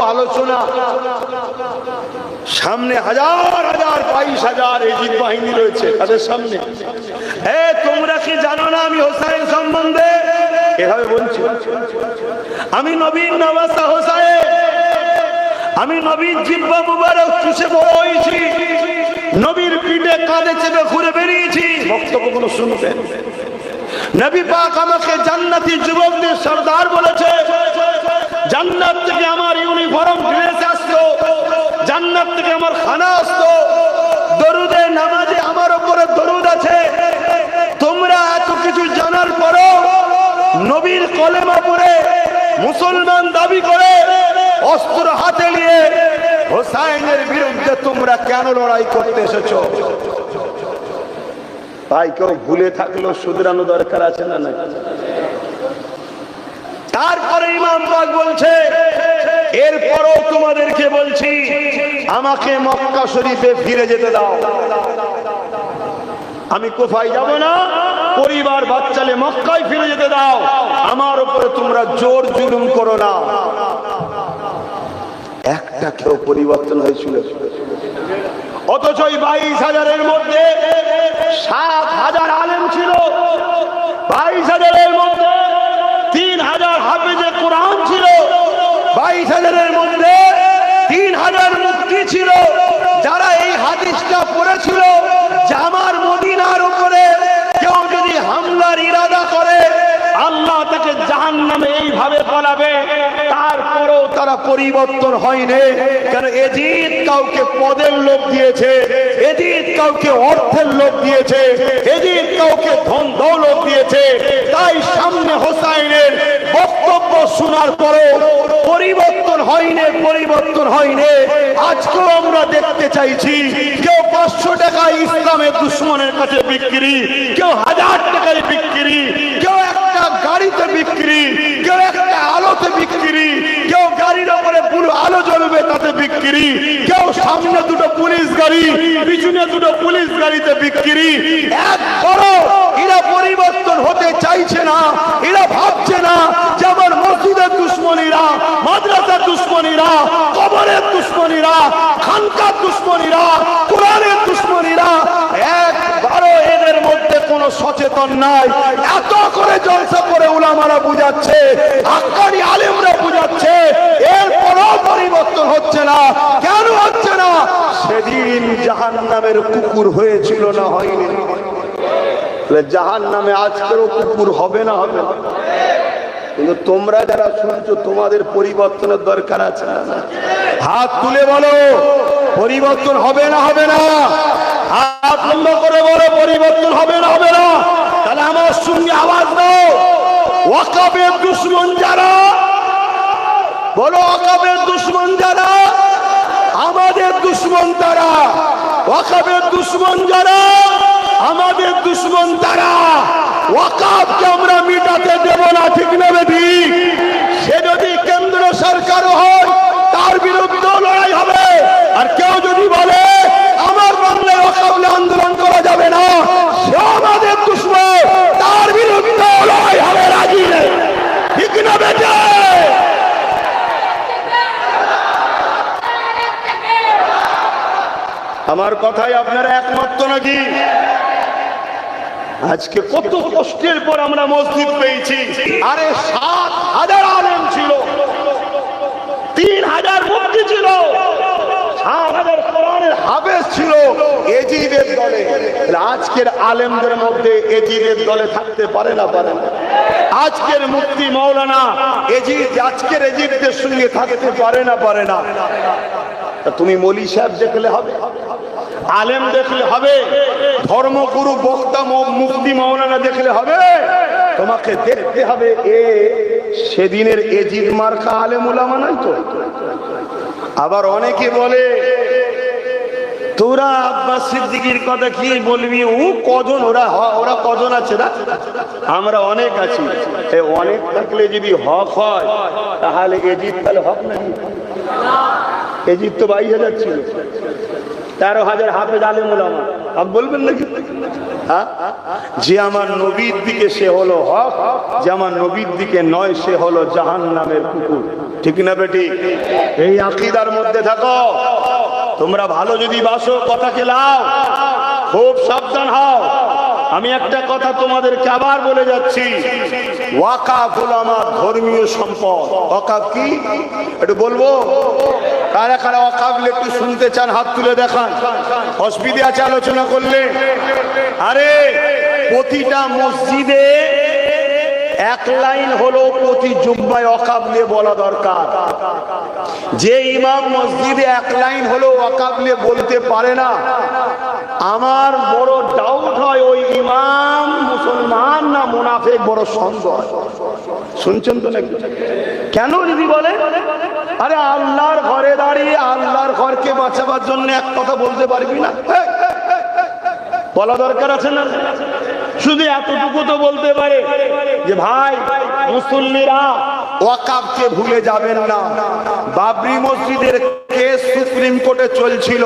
আলোচনা। সামনে হাজার হাজার, বাইশ হাজার এজিদ বাহিনী রয়েছে তাদের সামনে। এ, তোমরা কি জানো না আমি হোসাইন সম্বন্ধে? এভাবে বলছি। আমি নবীন নবাসা হোসাইন। আমি নবীন জিব্বা মুবারক চুষে বড় নবীর পিঠে কাঁধে চেপে ঘুরে বেরিয়েছি। বক্তব্য কোনো শুনবেন? নবী পাক আমাকে জান্নাতি যুবকদের সর্দার বলেছে। জান্নাত থেকে আমার ইউনিফর্ম ড্রেস আসতো, জান্নাত থেকে আমার খানা আসতো। দরুদে নামাজে আমার উপরে দরুদ আছে। তোমরা এত কিছু জানার পরও নবীর কলেমা পড়ে, মুসলমান দাবি করে, অস্ত্র হাতে নিয়ে হোসাইনের বিরুদ্ধে তোমরা কেন লড়াই করতে এসেছ? তাই কেউ ভুলে থাকলেও শুধরানো দরকার আছে না তারপরে ইমাম পাক বলছে, এরপরও তোমাদেরকে বলছি, আমাকে মক্কা শরীফে ফিরে যেতে দাও। আমি কোথায় যাব না, পরিবার বাচ্চালে মক্কায় ফিরে যেতে দাও। আমার উপরে তোমরা জোর জুলুম করো না। একটা কেউ পরিবর্তন হয়েছিল। অথচ বাইশ হাজারের মধ্যে সাত হাজার আলেম ছিল। বাইশ হাজারের মধ্যে তিন হাজার হাফেজে কোরআন ছিল বাইশ হাজারের মধ্যে তিন হাজার মুক্তি ছিল। যারা এই হাদিসটা পড়েছিল, যে আমার মদিনার উপরে কেউ যদি হামলার ইরাদা করে, আল্লাহ তাকে জাহান নামে এইভাবে পালাবে, তারপরেও তারা পরিবর্তন হয়নি। কেন এজিদ কাউকে পদের লোক দিয়েছে, এজিদ কাউকে অর্থের লোক দিয়েছে, এজিদ কাউকে ধন দৌলত দিয়েছে। তাই সামনে হোসাইনের বক্তব্য শোনার পরেও পরিবর্তন হয়নি পরিবর্তন হয়নি। আজকেও আমরা দেখতে চাইছি, কেউ পাঁচশো টাকা ইসলামের দুশ্মনের কাছে বিক্রি, কেউ হাজার টাকায় বিক্রি, কেউ একটা গাড়িতে বিক্রি, কেউ একটা আলোতে বিক্রি, কেউ গাড়ির ওপরে পুরো আলো জ্বলবে তাতে বিক্রি, কেউ সামনে দুটো পুলিশ গাড়ি, পিছনে দুটো পুলিশ গাড়িতে বিক্রি এক বড় এরা পরিবর্তন হতে চাইছে না, এরা ভাবছে না যে আমার মসজিদের দুশ্মনীরা, মাদ্রাসার দুশ্মনীরা, কবরের দুশ্মনীরা, খানকার দুশ্মনীরা, কোরআনের দুশ্মনীরা, একবারও এদের মধ্যে কোনো সচেতন নাই। এত করে জলসা করে উলামারা বুঝাচ্ছে আকারি আলেমরা বুঝাচ্ছে, এরপরও পরিবর্তন হচ্ছে না। কেন হচ্ছে না? সেদিন জাহান নামের কুকুর হয়েছিল না হয়নি। জাহান নামে আজকেরও কুকুর হবে না, হবে কিন্তু তোমরা যারা শুনছো, তোমাদের পরিবর্তনের দরকার আছে। হাত তুলে বলো, পরিবর্তন হবে না হবে না। হাত বন্ধ করে বলো, পরিবর্তন হবে না হবে না। তাহলে আমার সঙ্গে আওয়াজ দাও। ওয়াকাবের দুশ্মন যারা, বলো ওয়াকাবের দুশ্মন যারা, আমাদের দুশ্মন তারা। ওয়াকাবের দুশ্মন যারা আমাদের দুশ্মন তারা। ওয়াকাবকে আমরা মিটাতে দেব না, ঠিক নেবে ঠিক? সে যদি কেন্দ্র সরকার হয়, তার বিরুদ্ধে লড়াই হবে। আর কেউ যদি বলে, আমার বাংলায় ওয়াকাবলে আন্দোলন করা যাবে না, সে আমাদের দুশ্মন, তার বিরুদ্ধে লড়াই হবে, রাজি নেই। ঠিক না বেটে আমার কথাই আপনারা একমত নাকি? আজকে কত কষ্টের পর আমরা মসজিদ পেয়েছি। আরে সাত হাজার আলেম ছিল। তিন হাজার মুক্তি ছিল। সাত হাজার কোরআনের হাফেজ ছিল এজিদের দলে। তাহলে আজকের আলেমদের মধ্যে এজিদের দলে থাকতে পারে না পারে না। আজকের মুক্তি মৌলানা এজিদ আজকের এজিদদের সঙ্গে থাকতে পারে না পারে না। তা তুমি মলি সাহেব দেখলে হবে। আলেম দেখলে হবে। ধর্মগুরু বক্তা ম- মুফতি মৌলানা দেখলে হবে। তোমাকে দেখতে হবে এ সেদিনের এজিদ মার্কা আলেম উলামা নাই তো। আবার অনেকে বলে, তোরা আব্বাস সিদ্দিকির কথা কি বলবি? ও কজন ওরা ওরা কজন আছে না? আমরা অনেক আছি। অনেক থাকলে যদি হক হয়, তাহলে এজিদ তাহলে হক নাকি এজিদ তো বাইশ হাজার ছিল। তেরো হাজার হাফেজ আলেম বলবেন নাকি? হ্যাঁ? যে আমার নবীর দিকে সে হলো হক, যে আমার নবীর দিকে নয়, সে হলো জাহান নামের কুকুর। ঠিক না বেটি? এই আকিদার মধ্যে থাকো। তোমরা ভালো যদি বাসো, কথাকে লাও। খুব সাবধান হও। আমি একটা কথা তোমাদেরকে আবার বলে যাচ্ছি। ওয়াকাফ হলো আমার ধর্মীয় সম্পদ। ওয়াকাফ কি? একটু বলব? কারা কারা ওয়াকাফ একটু শুনতে চান, হাত তুলে দেখান। অসুবিধে আছে, আলোচনা করলে? আরে, প্রতিটা মসজিদে এক লাইন হলো প্রতি জুম্মায় অকাবলে বলা দরকার। যে ইমাম মসজিদে এক লাইন হলো অকাবলে বলতে পারে না। আমার বড় ডাউট হয়, ওই ইমাম মুসলমান না মুনাফেক? বড় সন্দেহ শুনছেন তো নাকি? কেন যদি বলে? আরে আল্লাহর ঘরকে বাঁচাবার জন্য এক কথা বলতে পারবি না? বলা দরকার আছে না? শুধু এতটুকু তো বলতে পারে যে ভাই, মুসল্লিরা ওয়াকাবকে ভুলে যাবেন না। বাবরি মসজিদের কেস সুপ্রিম কোর্টে চলছিল।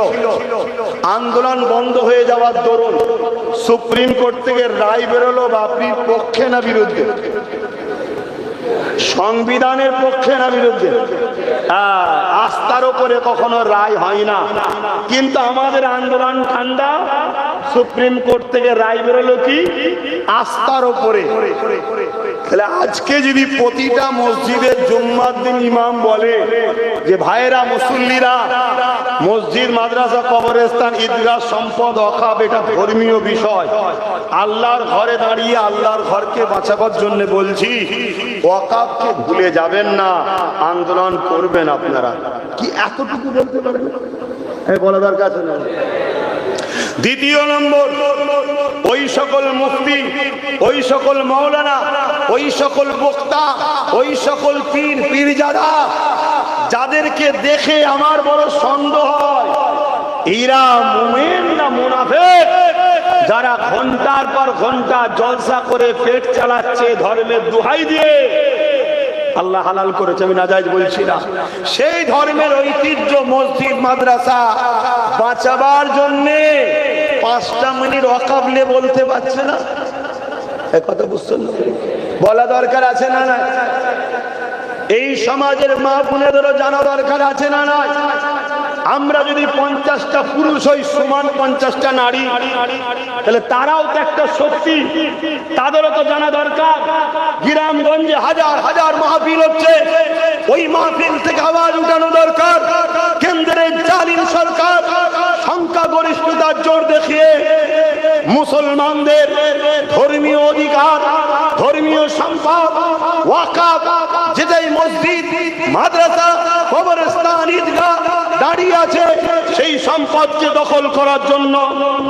আন্দোলন বন্ধ হয়ে যাওয়ার দরুন সুপ্রিম কোর্ট থেকে রায় বেরোলো বাবরির পক্ষে না বিরুদ্ধে? সংবিধানের পক্ষে না বিরুদ্ধে? আস্থার উপরে কখনো রায় হয় না। কিন্তু আমাদের আন্দোলন ঠান্ডা, সুপ্রিম কোর্ট থেকে রায় বেরোলো কি? আস্থার উপরে। তাহলে আজকে যদি প্রতিটা মসজিদের জুম্মার দিন ইমাম বলে যে, ভাইয়েরা মুসল্লিরা, মসজিদ, মাদ্রাসা, কবরস্থান, ঈদগাহ সম্পদ অখাব এটা ধর্মীয় বিষয়। আল্লাহর ঘরে দাঁড়িয়ে আল্লাহর ঘরকে বাঁচাবার জন্য বলছি ওয়াকাবকে ভুলে যাবেন না। আন্দোলন করবেন আপনারা। কি এতটুকু বলতে পারবেন? বলা দরকার আছে না? দ্বিতীয় নম্বর, ওই সকল মুফতি, ওই সকল মৌলানা ওই সকল বক্তা, ওই সকল পীর, পীরজাদা, যাদেরকে দেখে আমার বড় সন্দেহ হয়, এরা মুনাফেক যারা ঘণ্টার পর ঘণ্টা জলসা করে পেট চালাচ্ছে, ধর্মের দুহাই দিয়ে। আল্লাহ হালাল করেছে, আমি নাজাইজ বলছি না। সেই ধর্মের ঐতিহ্য, মসজিদ, মাদ্রাসা, বাঁচাবার জন্যে পাঁচটা মিনিট অকাবলে বলতে পারছে না। কথা বুঝছেন না? বলা দরকার আছে না না এই সমাজের মা বোনেদেরও জানা দরকার আছে না নয় আমরা যদি পঞ্চাশটা পুরুষ হই, সমান পঞ্চাশটা নারী, তাহলে তারাও তো একটা শক্তি, তাদেরও তো জানা দরকার। গ্রামগঞ্জে হাজার হাজার মাহফিল হচ্ছে, ওই মাহফিল থেকে আওয়াজ উঠানো দরকার। কেন্দ্রের জালিম সরকার সংখ্যা গরিষ্ঠতার জোর দেখিয়ে মুসলমানদের ধর্মীয় অধিকার, ধর্মীয় সম্পদ, ওয়াকাব, যেটাই মসজিদ, মাদ্রাসা, কবরস্থান, ঈদগাহ দাঁড়িয়ে আছে সেই সম্পদকে দখল করার জন্য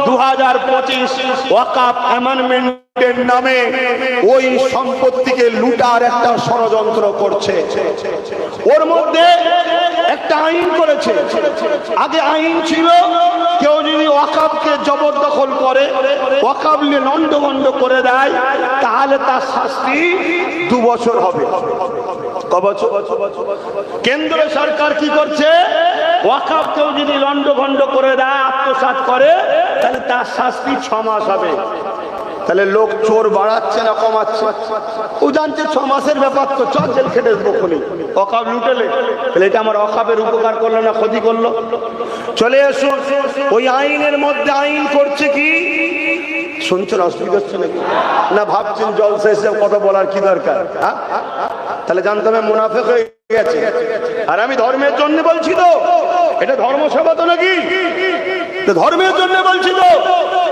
দু হাজার পঁচিশ ওয়াকাব অ্যামেন্ডমেন্টের নামে ওই সম্পত্তিকে লুটার একটা ষড়যন্ত্র করছে। ওর মধ্যে একটা আইন করেছে। আগে আইন ছিল, কেউ যদি ওয়াকাবকে জবরদখল করে ওয়াকাবলে লন্ডভন্ড করে দেয়, তাহলে তার শাস্তি দু বছর হবে। কেন্দ্র সরকার কি করছে? ওয়াকাব কেউ যদি লন্ডভন্ড করে দেয় আত্মসাৎ করে তাহলে তার শাস্তি ছ মাস হবে। তাহলে লোক চোর বাড়াচ্ছে না কমাচ্ছে? ও জানছে ছ মাসের ব্যাপার তো চল জেল খেটে বকুনি অকাব লুটেলে। তাহলে এটা আমার অকাবের উপকার করল না ক্ষতি করল? চলে এসো ওই আইনের মধ্যে আইন করছে কি? শুনছেন অসুবিধা হচ্ছে নাকি না ভাবছেন জল এসে কথা বলার কি দরকার? হ্যাঁ? তাহলে জানতে হবে মুনাফেক হয়ে গেছে। আর আমি ধর্মের জন্য বলছি তো, এটা ধর্মসভা তো নাকি? ধর্মের জন্য বলছি তো,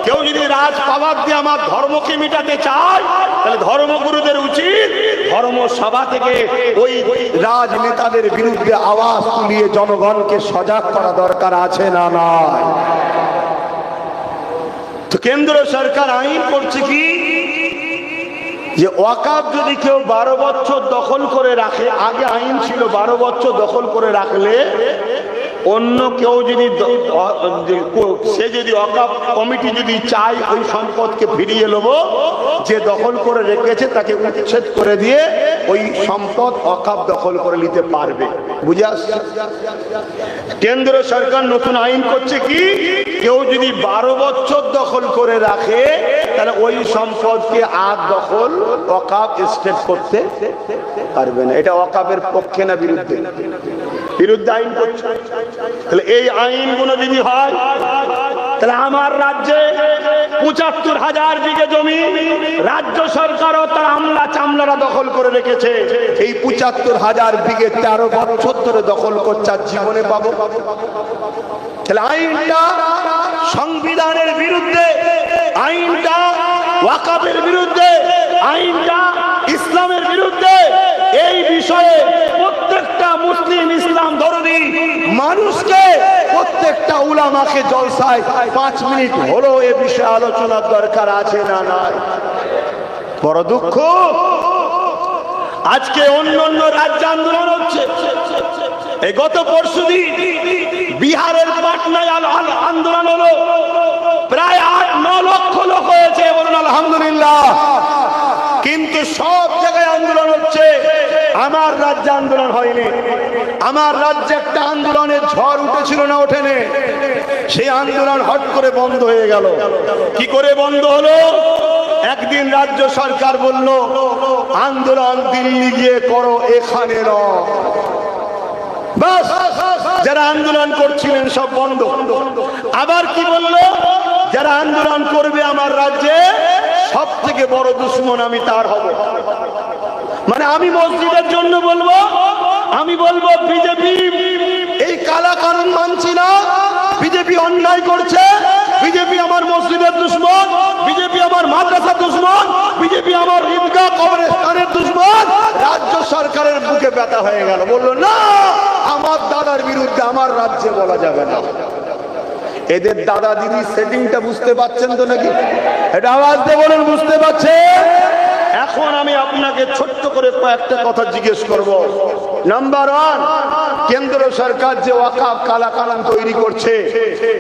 কেউ যদি রাজ পাবার দিয়ে আমার ধর্মকে মিটাতে চায়, তাহলে ধর্মগুরুদের উচিত ধর্মসভা থেকে ওই রাজনেতাদের বিরুদ্ধে আওয়াজ তুলিয়ে জনগণকে সজাগ করা দরকার আছে না তো কেন্দ্র সরকার আইন করছে কি? যে ওয়াকাব যদি কেউ বারো বছর দখল করে রাখে, আগে আইন ছিল বারো বছর দখল করে রাখলে অন্য কেউ যদি সে যদি অকাপ কমিটি যদি চাই ওই সম্পদকে ফিরিয়ে নেব, যে দখল করে রেখেছে, তাকে উচ্ছেদ করে দিয়ে ওই সম্পদ অকাপ দখল করে নিতে পারবে। বুঝে আসছে কেন্দ্র সরকার নতুন আইন করছে কি? কেউ যদি বারো বছর দখল করে রাখে, তাহলে ওই সম্পদকে আর দখল অকাপ স্টেট করতে পারবে না। এটা অকাপের পক্ষে না বিরুদ্ধে। বিরুদ্ধে আইন করছে। তাহলে এই আইনগুলো যদি হয় তাহলে আমার রাজ্যে পঁচাত্তর হাজার বিঘে জমি রাজ্য সরকারও তার আমলা চামলারা দখল করে রেখেছে। এই পঁচাত্তর হাজার বিঘে তেরো বছর ধরে দখল করছে জীবনে পাবো। তাহলে আইনটা সংবিধানের বিরুদ্ধে, আইনটা ওয়াকাবের বিরুদ্ধে, আইনটা ইসলামের বিরুদ্ধে, এই বিষয়ে প্রত্যেকটা মুসলিম ইসলাম ধরনি মানুষকে প্রত্যেকটা উলামাকে জলসায় পাঁচ মিনিট হলো এ বিষয়ে আলোচনার দরকার আছে না নাই? বড় দুঃখ। আজকে অন্য অন্য রাজ্যে আন্দোলন হচ্ছে। এই গত পরশু বিহারের পাটনায় আন্দোলন হলো। প্রায় আট ন লক্ষ লোক হয়েছে বলুন আলহামদুলিল্লাহ কিন্তু সব জায়গায় আন্দোলন হচ্ছে আমার রাজ্যে আন্দোলন হয়নি। আমার রাজ্যে একটা আন্দোলনের ঝড় উঠেছিল না ওঠেনে। সেই আন্দোলন হট করে বন্ধ হয়ে গেল। কি করে বন্ধ হলো? একদিন রাজ্য সরকার বলল, আন্দোলন দিল্লি গিয়ে করো, এখানে বাস, যারা আন্দোলন করছিলেন সব বন্ধ। আবার কি বলল? যারা আন্দোলন করবে আমার রাজ্যে সব থেকে বড় দুশ্মন আমি তার হব। মানে আমি মসজিদের জন্য বলব, আমি বলব বিজেপি, এই কালা কারণ মানছি না। বিজেপি অন্যায় করছে, বিজেপি আমার মসজিদের দুশ্মন, বিজেপি আমার মাদ্রাসা দুশ্মন, বিজেপি আমার ঈদগাহ কবরস্থানের দুশ্মন। রাজ্য সরকারের বুকে ব্যথা হয়ে গেল। বলল, না, আমার দাদার বিরুদ্ধে আমার রাজ্যে বলা যাবে না। এদের দাদা দিদি সেটিংটা বুঝতে পারছেন তো নাকি? এটা আওয়াজ দিয়ে বলুন, বুঝতে পারছে এখন আমি আপনাকে ছোট্ট করে কয়েকটা কথা জিজ্ঞেস করব। নাম্বার ওয়ান কেন্দ্র সরকার যে ওয়াকাফ কালা কালাম তৈরি করছে,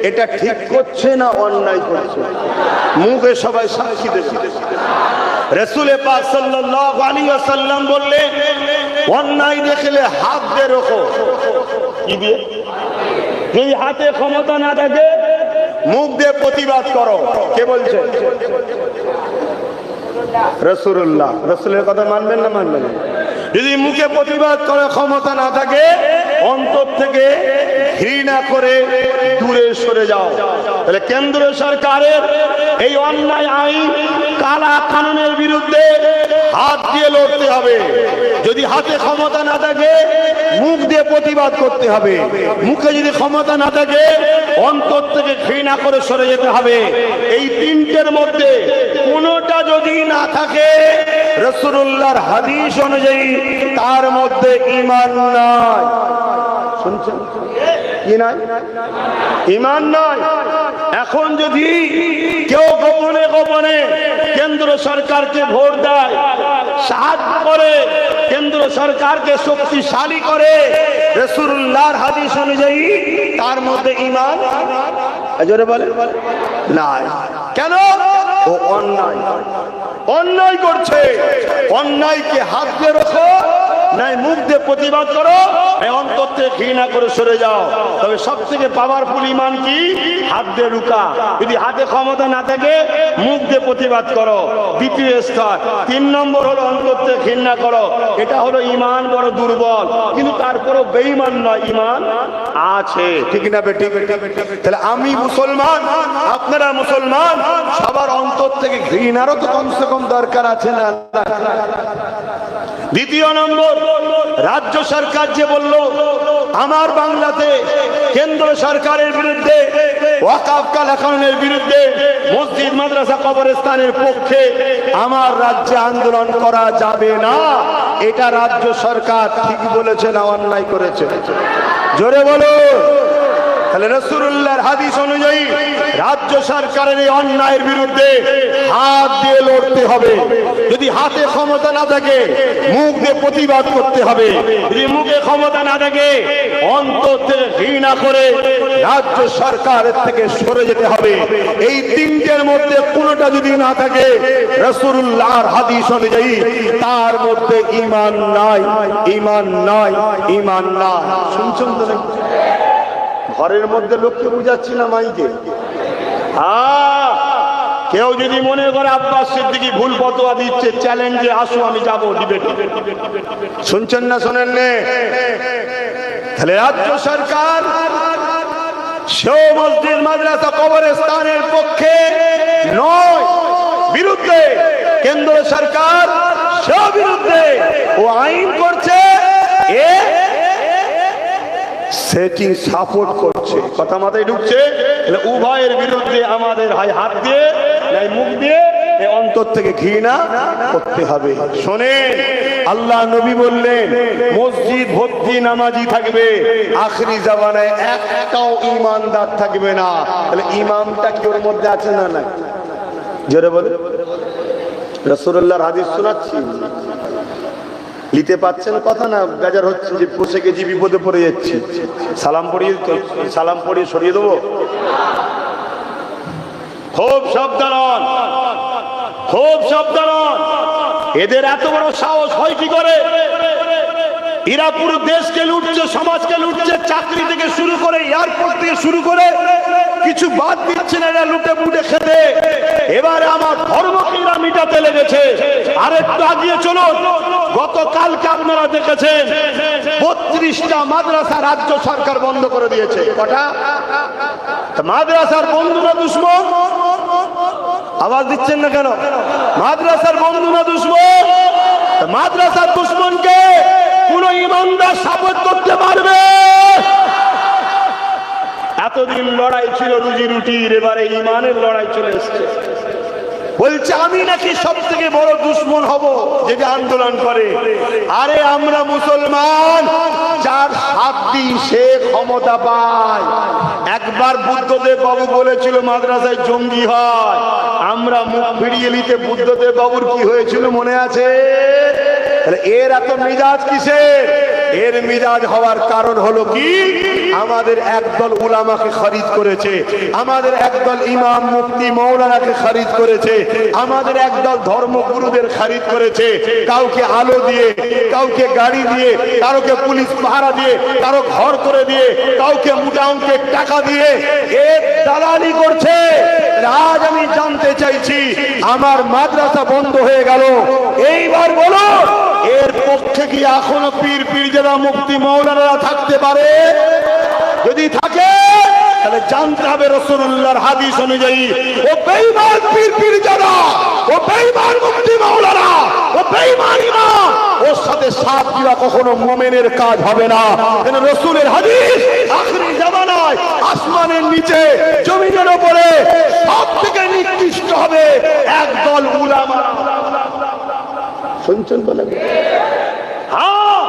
এটা ঠিক করছে না অন্যায় করছে? মুখে সবাই সাক্ষী দেবে। রসুলে পাক সাল্লাল্লাহু আলাইহি ওয়াসাল্লাম বললেন, অন্যায় দেখলে হাত দিয়ে রোখো। যদি হাতে ক্ষমতা না থাকে, মুখ দিয়ে প্রতিবাদ করো। কে বলছে? রসুল্লাহ রসুলের কথা মানবেন না মানবেন? যদি মুখে প্রতিবাদ করে ক্ষমতা না থাকে, অন্তর থেকে ঘৃণা করে দূরে সরে যাও। তাহলে কেন্দ্র সরকারের এই অন্যায় আইন কালা কানুনের বিরুদ্ধে হাত দিয়ে লড়তে হবে। যদি হাতে ক্ষমতা না থাকে, মুখ দিয়ে প্রতিবাদ করতে হবে। মুখে যদি ক্ষমতা না থাকে, অন্তর থেকে ঘৃণা করে সরে যেতে হবে। এই তিনটের মধ্যে কোনোটা যদি না থাকে রসুল্লাহর হাদিস অনুযায়ী তার মধ্যে ইমান নয় শুনছেন? ইমান নয় এখন যদি কেউ গোপনে গোপনে কেন্দ্র সরকারকে ভোট দেয় সাহায্য করে, কেন্দ্র সরকারকে শক্তিশালী করে রসুল্লাহর হাদিস অনুযায়ী তার মধ্যে ইমান জোরে বলে নাই। কেন? ও অন্যায়। অন্যায় করছে। অন্যায়কে হাত দিয়ে নাই মুখ দিয়ে প্রতিবাদ করো অন্তর থেকে ঘৃণা করে সরে যাও। তবে সব থেকে পাওয়ারফুল ইমান কি? হাত দিয়ে রুকা যদি হাতে ক্ষমতা না থাকে, মুখ দিয়ে প্রতিবাদ করো। দ্বিতীয় স্তর, তিন নম্বর হলো অন্তর থেকে ঘৃণা করো। এটা হলো ইমান বড় দুর্বল। কিন্তু তারপরও বেঈমান নয়, ইমান আছে। ঠিক না বেটি? তাহলে আমি মুসলমান, আপনারা মুসলমান, সবার অন্তর থেকে ঘৃণারও তো কমসে কম দরকার আছে না? দ্বিতীয় নম্বর, রাজ্য সরকার যে বলল, আমার বাংলাতে কেন্দ্র সরকারের বিরুদ্ধে ওয়াকাফ কালাকানের বিরুদ্ধে মসজিদ, মাদ্রাসা, কবরস্থানের পক্ষে আমার রাজ্যে আন্দোলন করা যাবে না। এটা রাজ্য সরকার ঠিক বলেছে না অন্যায় করেছে? জোরে বলো তাহলে রসুল্লাহর হাদিস অনুযায়ী রাজ্য সরকারের এই অন্যায়ের বিরুদ্ধে হাত দিয়ে লড়তে হবে। যদি হাতে ক্ষমতা না থাকে, মুখ দিয়ে প্রতিবাদ করতে হবে। যদি মুখে ক্ষমতা না থাকে, অন্তর ঘৃণা করে রাজ্য সরকারের থেকে সরে যেতে হবে। এই তিনটের মধ্যে কোনোটা যদি না থাকে রসুল্লাহর হাদিস অনুযায়ী তার মধ্যে ইমান নাই ইমান নাই ইমান নাই। শুনছেন তো? ঘরের মধ্যে লোককে বুঝাচ্ছি না মাইকে। কেউ যদি মনে করে আব্বাস সিদ্দিকি ভুল ফতোয়া দিচ্ছে চ্যালেঞ্জে আসো, আমি যাব ডিবেট শুনছেন না শোনেন তাহলে রাজ্য সরকার সেও মসজিদ, মাদ্রাসা, কবরস্থানের পক্ষে নয়। বিরুদ্ধে কেন্দ্র সরকার সেও বিরুদ্ধে ও আইন করছে, এ সেটি সাপোর্ট করছে। কথা মাথায় ঢুকছে? উভয়ের বিরুদ্ধে আমাদের হয় হাত দিয়ে মুখ দিয়ে অন্তর থেকে ঘৃণা করতে হবে। শোনেন, আল্লাহ নবী বললেন, মসজিদ ভর্তি নামাজি থাকবে, আখরি জামানায় একটাও ইমানদার থাকবে না। তাহলে ইমামটা কি ওর মধ্যে আছে না না জোরে বলে। রসুল্লাহর হাদিস শোনাচ্ছি। নিতে পাচ্ছেন কথা না, বেজার হচ্ছে যে বসে গেছি বিপদে পড়ে যাচ্ছি। সালাম পড়িয়ে সালাম পড়িয়ে সরিয়ে দেবো? খুব সাবধান। খুব সাবধান। এদের এত বড় সাহস হয় কি করে? এরা পুরো দেশকে লুটছে, সমাজকে লুটছে, চাকরি থেকে শুরু করে এয়ারপোর্ট থেকে শুরু করে কিছু বাদ দিচ্ছে না এরা লুটে পুটে খেতে। এবারে আমার ধর্মকে এরা মিটাতে লেগেছে। আর একটু আগিয়ে চলুন। গতকালকে আপনারা দেখেছেন, বত্রিশটা মাদ্রাসা রাজ্য সরকার বন্ধ করে দিয়েছে। কটা? মাদ্রাসার বন্ধুরা দুশ্মন। আওয়াজ দিচ্ছেন না কেন? মাদ্রাসার বন্ধু না দুশ্মন মাদ্রাসার দুশ্মনকে কোন ইমানদার সাপোর্ট করতে পারবে। এতদিন লড়াই ছিল রুজি রুটির এবারে ইমানের লড়াই চলে এসছে। বলছে আমি নাকি সব থেকে বড় দুশ্মন হব যেটা আন্দোলন করে। আরে আমরা মুসলমান যার সাত দিন সে ক্ষমতা পায়। একবার বুদ্ধদেব বাবু বলেছিল মাদ্রাসায় জঙ্গি হয়। আমরা মুখ ফিরিয়ে নিতে বুদ্ধদেব বাবুর কি হয়েছিল মনে আছে? তাহলে এর এত মিজাজ কিসের? এর মিজাজ হওয়ার কারণ হলো কি? আমাদের একদল উলামাকে খরিদ করেছে, আমাদের একদল ইমাম মুফতি মৌলানাকে খরিদ করেছে, আমাদের একদল ধর্মগুরুদের খরিদ করেছে। কাউকে আলো দিয়ে, কাউকে গাড়ি দিয়ে, কারোকে পুলিশ পাহারা দিয়ে, কারও ঘর করে দিয়ে, কাউকে মোটা টাকা দিয়ে এর দালালি করছে। আজ আমি জানতে চাইছি, আমার মাদ্রাসা বন্ধ হয়ে গেল। এইবার বলো এর পক্ষে কি এখনও পীর পীর যারা মুক্তি মৌলানারা থাকতে পারে, যদি থাকে, তাহলে জানতে হবে রসুল্লাহর হাদিস অনুযায়ী, ও বেইমান পীর পীর যারা, ও বেইমান মুক্তি মৌলানা, ও বেইমান ইমাম, ওর সাথে সাথ দিয়া কখনো মোমেনের কাজ হবে না। কেন রসুলের হাদিস আখরি জামানায় আসমানের নিচে, জমিনের উপরে সব থেকে নিকৃষ্ট হবে একদল উলামা। শুনছেন বলে হ্যাঁ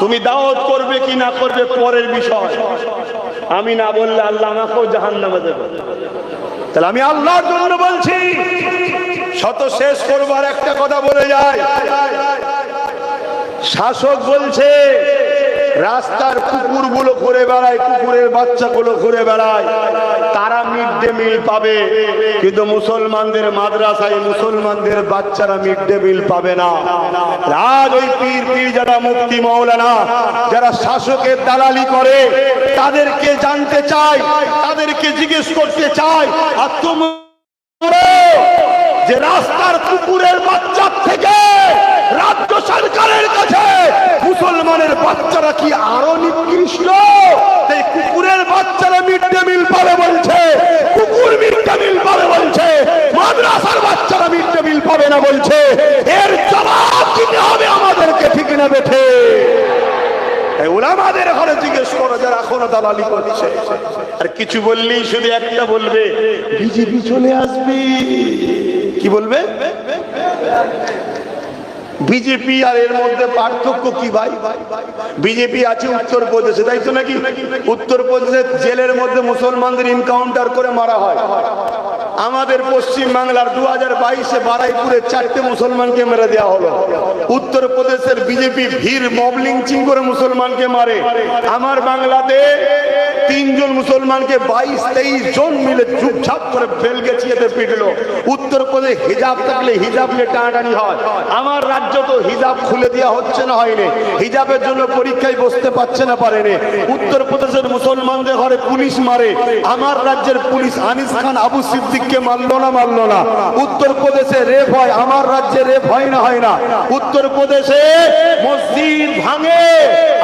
তুমি দাওয়াত করবে কি না করবে পরের বিষয়। আমি না বললে আল্লাহ আমাকেও জাহান নামে দেবে। তাহলে আমি আল্লাহর জন্য বলছি, শত শেষ করবার একটা কথা বলে যায়। শাসক বলছে রাস্তার কুকুরগুলো ঘুরে বেড়ায়, কুকুরের বাচ্চাগুলো ঘুরে বেড়ায়। তারা মিড ডে মিল পাবে, কিন্তু মুসলমানদের মাদ্রাসায় মুসলমানদের বাচ্চারা মিড ডে মিল পাবে না। রাজ ওই পীর পীর যারা মুক্তি মৌলানা যারা শাসকের দালালি করে, তাদেরকে জানতে চাই তাদেরকে জিজ্ঞেস করতে চাই আর তুমি যে রাস্তার কুকুরের বাচ্চার থেকে রাজ্য সরকারের কাছে মুসলমানের বাচ্চারা কি আরও নিকৃষ্ট এই কুকুরের বাচ্চারা মিড ডে মিল পাবে বলছে। কুকুর মিড ডে মিল পাবে বলছে। মাদ্রাসার বাচ্চারা মিড ডে মিল পাবে না বলছে। এর জবাব দিতে হবে আমাদেরকে ঠিক না বেঠে। ওলামাদের ঘরে জিজ্ঞেস করো, যারা এখনও দালালি করছে। আর কিছু বললেই শুধু একটা বলবে, বিজেপি চলে আসবে। কি বলবে? বিজেপি আর এর মধ্যে পার্থক্য কি ভাই? বিজেপি আছে উত্তরপ্রদেশে, তাই তো নাকি? উত্তরপ্রদেশের জেলের মধ্যে মুসলমানদের ইনকাউন্টার করে মারা হয়। আমাদের পশ্চিম বাংলার দু হাজার বাইশে বারাইপুরে চারটে মুসলমানকে মেরে দেওয়া হলো। উত্তরপ্রদেশের বিজেপি ভিড় মবলিং চিং করে মুসলমানকে মারে। আমার বাংলাতে তিনজন মুসলমানকে বাইশ, তেইশ জন মিলে চুপচাপ করে বেল গেছিয়েতে পিটলো। উত্তরপ্রদেশ হিজাব থাকলে হিজাব নিয়ে টানাটানি হয়। আমার রাজ্য তো হিজাব খুলে দেওয়া হচ্ছে না হয়নি, হিজাবের জন্য পরীক্ষায় বসতে পারছে না পারেনি। উত্তরপ্রদেশের মুসলমানদের ঘরে পুলিশ মারে, আমার রাজ্যের পুলিশ আনিস খান আবু সিদ্দিককে মারলো না মারলো না। উত্তরপ্রদেশে রেপ হয়, আমার রাজ্যে রেপ হয় না হয় না। উত্তরপ্রদেশে মসজিদ ভাঙে,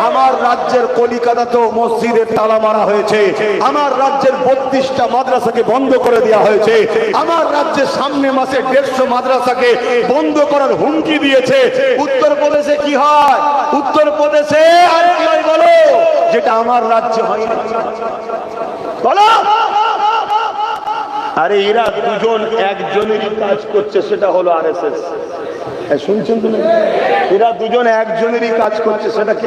আমার রাজ্যের কলিকাতাতেও মসজিদের তালা মারা হয়েছে। আমার রাজ্যের বত্রিশটা মাদ্রাসাকে বন্ধ করে দেওয়া হয়েছে। আমার রাজ্যের সামনে মাসে দেড়শো মাদ্রাসাকে বন্ধ করার হুমকি দিয়েছে। উত্তরপ্রদেশে কি হয়? উত্তরপ্রদেশে কি হয় বলো, যেটা আমার রাজ্য হয় বলো। আরে এরা দুজন, একজনেরই কাজ করছে, সেটা হলো আর এস এস শুনছেন তুমি এরা দুজন, একজনেরই কাজ করছে, সেটা কে